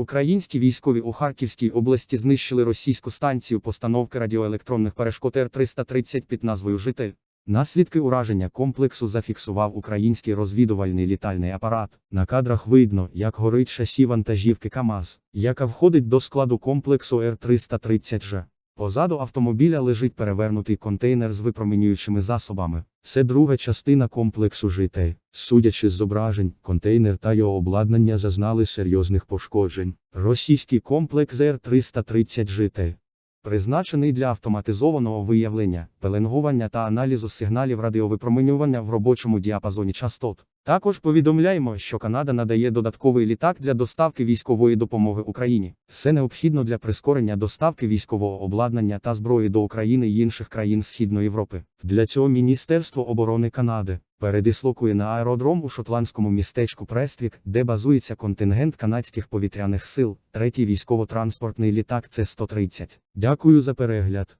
Українські військові у Харківській області знищили російську станцію постановки радіоелектронних перешкод Р-330 під назвою Житель. Наслідки ураження комплексу зафіксував український розвідувальний літальний апарат. На кадрах видно, як горить шасі вантажівки КАМАЗ, яка входить до складу комплексу Р-330Ж. Позаду автомобіля лежить перевернутий контейнер з випромінюючими засобами. Це друга частина комплексу житей. Судячи з зображень, контейнер та його обладнання зазнали серйозних пошкоджень. Російський комплекс Р-330 житель. Призначений для автоматизованого виявлення, пеленгування та аналізу сигналів радіовипромінювання в робочому діапазоні частот. Також повідомляємо, що Канада надає додатковий літак для доставки військової допомоги Україні. Це необхідно для прискорення доставки військового обладнання та зброї до України й інших країн Східної Європи. Для цього Міністерство оборони Канади передислокує на аеродром у шотландському містечку Прествік, де базується контингент канадських повітряних сил, третій військово-транспортний літак С-130. Дякую за перегляд.